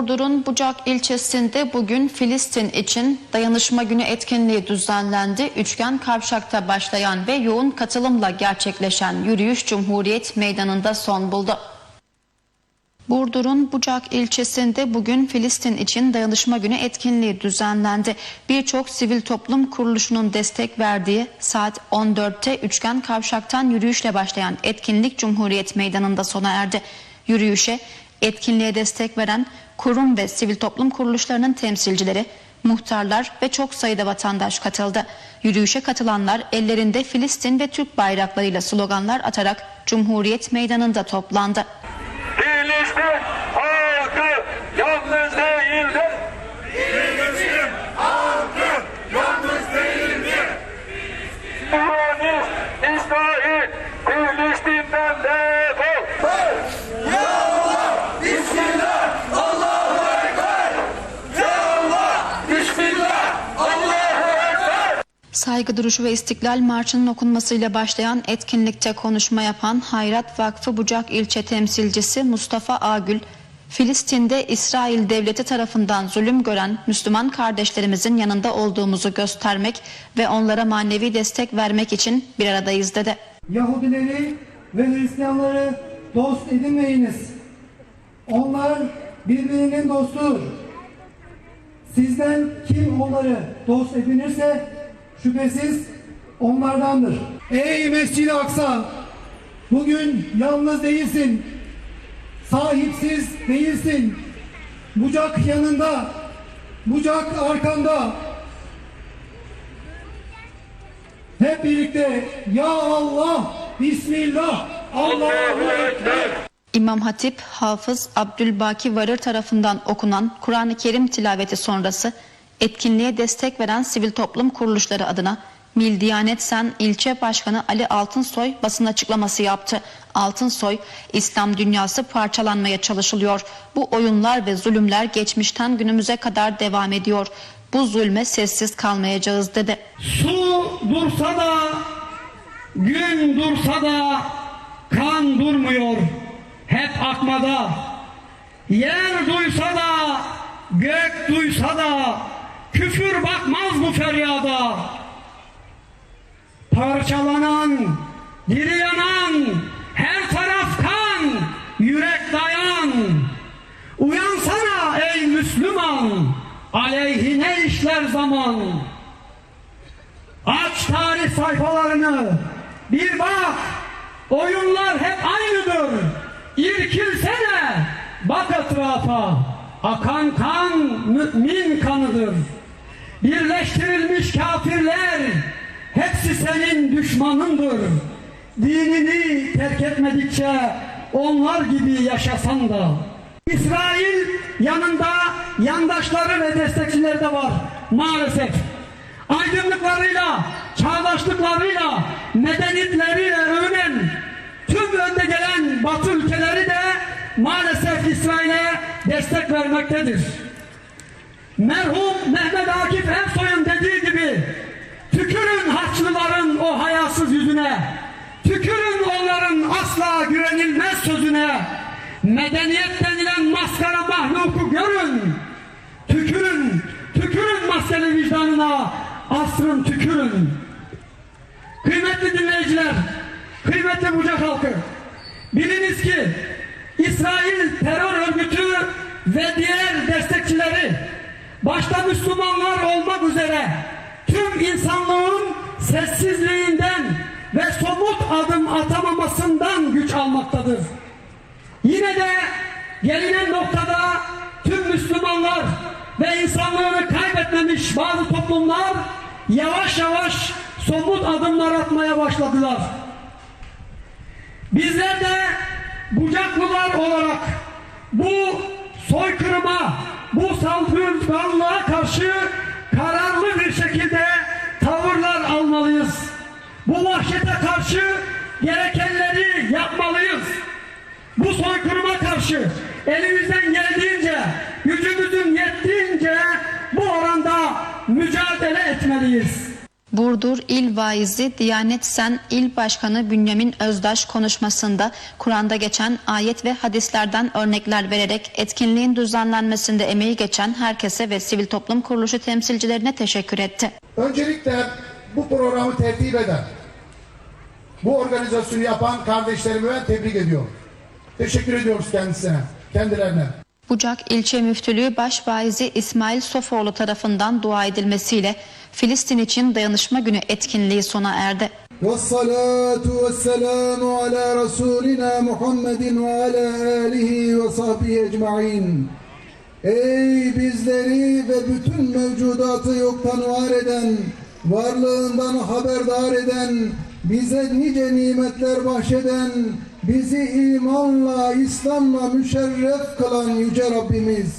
Burdur'un Bucak ilçesinde bugün Filistin için dayanışma günü etkinliği düzenlendi. Üçgen Kavşak'ta başlayan ve yoğun katılımla gerçekleşen yürüyüş Cumhuriyet Meydanı'nda son buldu. Burdur'un Bucak ilçesinde bugün Filistin için dayanışma günü etkinliği düzenlendi. Birçok sivil toplum kuruluşunun destek verdiği saat 14'te Üçgen Kavşak'tan yürüyüşle başlayan etkinlik Cumhuriyet Meydanı'nda sona erdi. Yürüyüşe etkinliğe destek veren kurum ve sivil toplum kuruluşlarının temsilcileri, muhtarlar ve çok sayıda vatandaş katıldı. Yürüyüşe katılanlar ellerinde Filistin ve Türk bayraklarıyla sloganlar atarak Cumhuriyet Meydanı'nda toplandı. Filistin halkı yalnız değildir. Filistin halkı yalnız değildir. Siyonist İsrail Filistin'den defol. Ya Allah, Bismillah, Allahu Ekber. Ya Allah, Bismillah, Allahu Ekber. Saygı duruşu ve İstiklal Marşı'nın okunmasıyla başlayan etkinlikte konuşma yapan Hayrat Vakfı Bucak ilçe temsilcisi Mustafa Agül, Filistin'de İsrail devleti tarafından zulüm gören Müslüman kardeşlerimizin yanında olduğumuzu göstermek ve onlara manevi destek vermek için bir aradayız dedi. Yahudileri ve Hristiyanları dost edinmeyiniz. Onlar birbirinin dostudur. Sizden kim onları dost edinirse şüphesiz onlardandır. Ey Mescid-i Aksa! Bugün yalnız değilsin. Sahipsiz değilsin. Bucak yanında, bucak arkanda. Hep birlikte Ya Allah, Bismillah, Allahu Ekber. İmam Hatip Hafız Abdülbaki Varır tarafından okunan Kur'an-ı Kerim tilaveti sonrası etkinliğe destek veren sivil toplum kuruluşları adına Mil Diyanet Sen ilçe başkanı Ali Altınsoy basın açıklaması yaptı. Altınsoy, İslam dünyası parçalanmaya çalışılıyor. Bu oyunlar ve zulümler geçmişten günümüze kadar devam ediyor. Bu zulme sessiz kalmayacağız dedi. Su dursa da, gün dursa da kan durmuyor. Hep akmada. Yer duysa da, gök duysa da küfür bakmaz bu feryada. Parçalanan, diri yanan, her taraf kan, yürek dayan. Uyansana ey Müslüman, aleyhine işler zaman. Aç tarih sayfalarını, bir bak, oyunlar hep aynıdır. İrkilsene, bak etrafa, akan kan mümin kanıdır. Birleştirilmiş kafirler, hepsi senin düşmanındır. Dinini terk etmedikçe onlar gibi yaşasan da. İsrail yanında yandaşları ve destekçileri de var maalesef aydınlıklarıyla, çağdaşlıklarıyla, medeniyetleriyle övünen tüm önde gelen Batı ülkeleri de maalesef İsrail'e destek vermektedir. Merhum Mehmet Akif Ersoy'un dediği gibi tükürün Haçlıların o hayasız yüzüne, tükürün onların asla güvenilmez sözüne, medeniyet denilen maskara mahluku görün, tükürün, tükürün maskeli vicdanına, asrın tükürün. Kıymetli dinleyiciler, kıymetli bucak halkı, biliniz ki İsrail terör örgütü ve diğer destekçileri başta Müslümanlar olmak üzere tüm insanlığın sessizliğinden ve somut adım atamamasından güç almaktadır. Yine de gelinen noktada tüm Müslümanlar ve insanlığını kaybetmemiş bazı toplumlar yavaş yavaş somut adımlar atmaya başladılar. Bizler de bucaklılar olarak bu soykırıma, bu saldırganlığa karşı kararlı bir şekilde tavırlar almalıyız. Bu vahşete karşı gerekenleri yapmalıyız. Bu soykırıma karşı elimizden geldiğince, gücümüzün yettiğince bu oranda mücadele etmeliyiz. Burdur İl Vaizi Diyanet Sen İl Başkanı Bünyamin Özdaş konuşmasında Kur'an'da geçen ayet ve hadislerden örnekler vererek etkinliğin düzenlenmesinde emeği geçen herkese ve sivil toplum kuruluşu temsilcilerine teşekkür etti. Öncelikle bu programı tertip eden, bu organizasyonu yapan kardeşlerimi ben tebrik ediyorum. Teşekkür ediyoruz kendisine, kendilerine. Bucak İlçe Müftülüğü Başvaizi İsmail Sofoğlu tarafından dua edilmesiyle Filistin için Dayanışma Günü etkinliği sona erdi. والصلاة والسلام على رسولنا محمد وعلى آله وصحبه ecmaîn. Ey bizleri ve bütün mevcudatı yoktan var eden, varlığından haberdar eden, bize nice nimetler bahşeden, bizi imanla, İslam'la müşerref kılan Yüce Rabbimiz.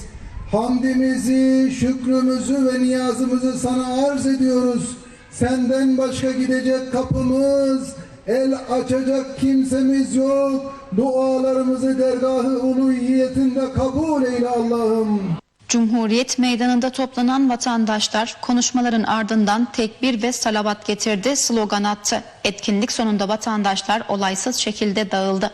Hamdimizi, şükrümüzü ve niyazımızı sana arz ediyoruz. Senden başka gidecek kapımız, el açacak kimsemiz yok. Dualarımızı dergahı uluhiyetinde kabul eyle Allah'ım. Cumhuriyet Meydanı'nda toplanan vatandaşlar konuşmaların ardından tekbir ve salavat getirdi, slogan attı. Etkinlik sonunda vatandaşlar olaysız şekilde dağıldı.